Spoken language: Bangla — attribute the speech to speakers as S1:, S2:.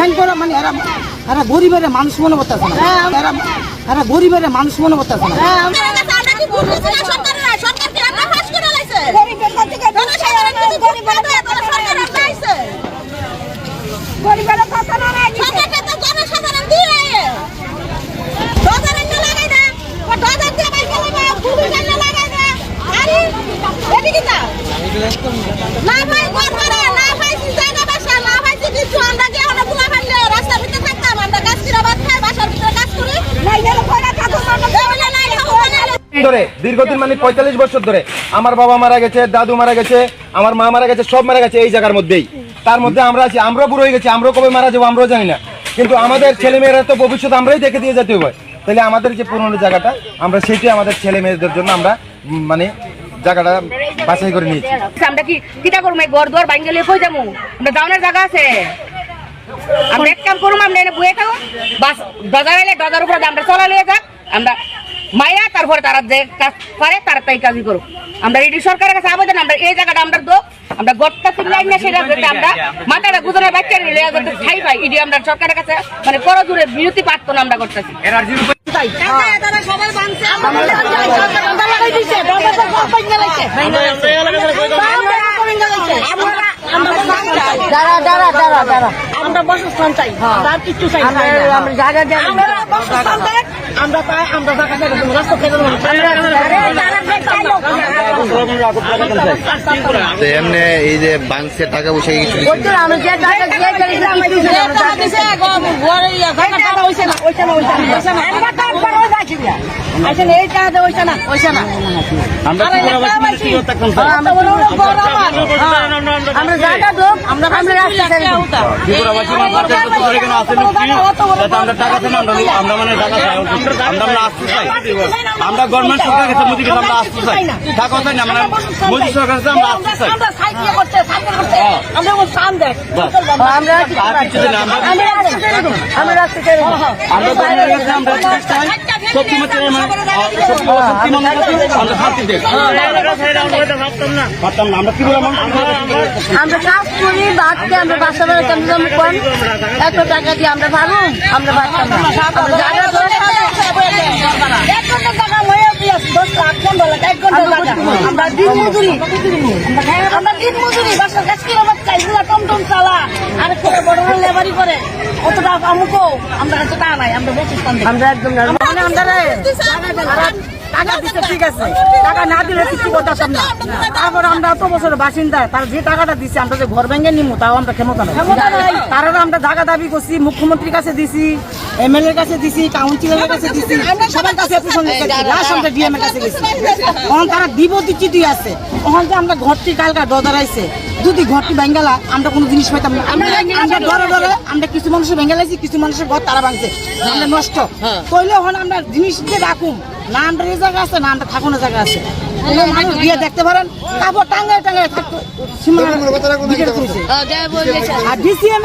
S1: ধ্যান করা মানে এরা এরা গরিবের মানুষ মনে করতেছে না। এরা এরা গরিবের মানুষ মনে করতেছে না
S2: আমরা কি ভুল করছি না সরকারের না? সরকার কি আমরা ফাঁস করে লাইছে? জনসাধারণ কিছু বুঝতে পারে না, তারা সরকার আমরা আইছে। সরকারকে তো জনসাধারণ দিয়ে। ডজার এনে লাগাই না, ও ডজার দিয়ে বাইকে লাগাই, পুলিশ এনে লাগাই না। আরে, এটি কি তা? না ভাই, ঘর ভাড়া, না পাইছি জায়গা বাসা, না পাইছি কিছু। আমরা যে আমরা পোলা ফেললে রাস্তার ভিতরে থাকতাম, আমরা গাছ কিনা ভাত খাই, বাসার ভিতরে কাজ করি। দেওয়ালে নাই, খাওয়া নাই।
S3: ধরে, দীর্ঘদিন মানে পঁয়তাল্লিশ বছর ধরে, আমার বাবা মারা গেছে, দাদু মারা গেছে, আমার মা মারা গেছে, সব মারা গেছে এই জায়গার মধ্যেই। তার মধ্যে আমরা আছি, আমরাও বুড়ো হয়ে গেছি, আমরাও কবে মারা যাব আমরাও জানি না। কিন্তু আমাদের ছেলে মেয়েরা তো ভবিষ্যৎ আমরাই দেখে দিয়ে যেতে হবে। তাহলে আমাদের যে পুরনো জায়গাটা, আমরা সেইটাই আমাদের ছেলে মেয়েদের জন্য আমরা মানে
S4: যাক। আমরা মাইয়া তারপরে তারা যে কাজ পারে তারা তাই কাজই করুক আমরা ইডি সরকারের কাছে আবেদন আমরা এই জায়গাটা আমরা দো আমরা গড়টা চিল্লাই না সেটা যাতে আমরা মাথাটা গুজনের বাচ্চা নিলে যাতে ঠাই পাই ইডি আমরা সরকারের কাছে মানে বড় দূরে বিরতি পারতো না আমরা করতেছি
S2: সবাই বানছে আমরা লাগাই দিছে ডজার তো সব বাইঙ্গা লাইছে
S1: দাঁড়া দাঁড়া দাঁড়া দাঁড়া
S2: আমরা বাসস্থান চাই তার কিছু চাই
S1: আমরা আমরা জায়গা দেন
S2: আমরা বাসস্থান চাই আমরা চাই আমরা টাকা চাই রাস্তা থেকে
S5: এমনি এই যে বাংসে টাকা পয়সা কিছু
S1: আমরা যে জায়গা দিয়ে গেলি কিছু না
S2: এই টাকা ওইছে না ওইছে না আমরা
S1: আমরা জায়গা দো আমরা আমরা রাস্তা ছেড়ে দিই।
S6: আমরা টাকা চাই আমরা- আমরা মানে টাকা চাই আমরা আমরা আসতে চাই আমরা গভর্নমেন্ট সরকার কাছে মুদি গেছে আমরা আসতে চাই টাকা চাই না আমরা মোদী সরকার কাছে আমরা আসতে চাই
S2: আমরা সাইকেল করতে সাইকেল করতে আমরা ও সাম দেখ
S1: আমরা
S6: কিছু আমরা
S1: রাস্তা ছেড়ে দিই। আমরা রাস্তা ছেড়ে দিই।
S6: আমরা কাছে আমরা মানে মনে কাছে আমরা পারতাম না আমরা কি বললাম
S1: আমরা কাজ করি বাদকে আমরা বাসা বেড়াতাম জম কম এত টাকা দিয়ে আমরা ভালো আমরা পারতাম না আমরা জায়গা দো
S2: এক ঘণ্টা টাকা লয়ে দিয়েছি দশ লাখ পনেরো লাখ এক ঘণ্টা টাকা আমরা দিন মজুরি আমরা দিন মজুরি বাসার কাজ কিলো টমটম চালা বড় করে অতটা আমরা টাকা নাই আমরা
S1: আমরা একদম মানে আমরা টাকা দিচ্ছে ঠিক আছে। টাকা না দিলে কিছু করতাম না তারপর আমরা এত বছরের বাসিন্দা তার যে টাকাটা দিচ্ছে আমরা যে ঘর ভেঙে নিমু তাও আমরা ক্ষমতা নাই। তারপরে আমরা জায়গা দাবি করছি মুখ্যমন্ত্রীর কাছে দিছি। এমএলএর কাছে দিছি কাউন্সিলরের কাছে দিছি সবার কাছে অ্যাপ্লিকেশন দিছি লাস্ট আমরা ডিএম এর কাছে গেছি তখন তারা দিব দিচ্ছি দুই আছে। তখন যে আমরা ঘরটি কালকা ডদারাইছে যদি ঘরটি ভেঙ্গালা আমরা কোনো জিনিস পাইতাম না। আমরা ডরে ডরে আমরা কিছু মানুষের ভেঙ্গালাইছি কিছু মানুষের ঘর তারা ভাঙছে। আমরা নষ্ট। কইলে হন আমরা জিনিস দিয়ে রাখুম না আমরা এই জায়গা আছে না আমরা থাকুন জায়গা আছে। মানুষ গিয়ে দেখতে পারেন কাপড় টাঙ্গায় টাঙ্গায় থাকতো সীমানা আর ডিসিএম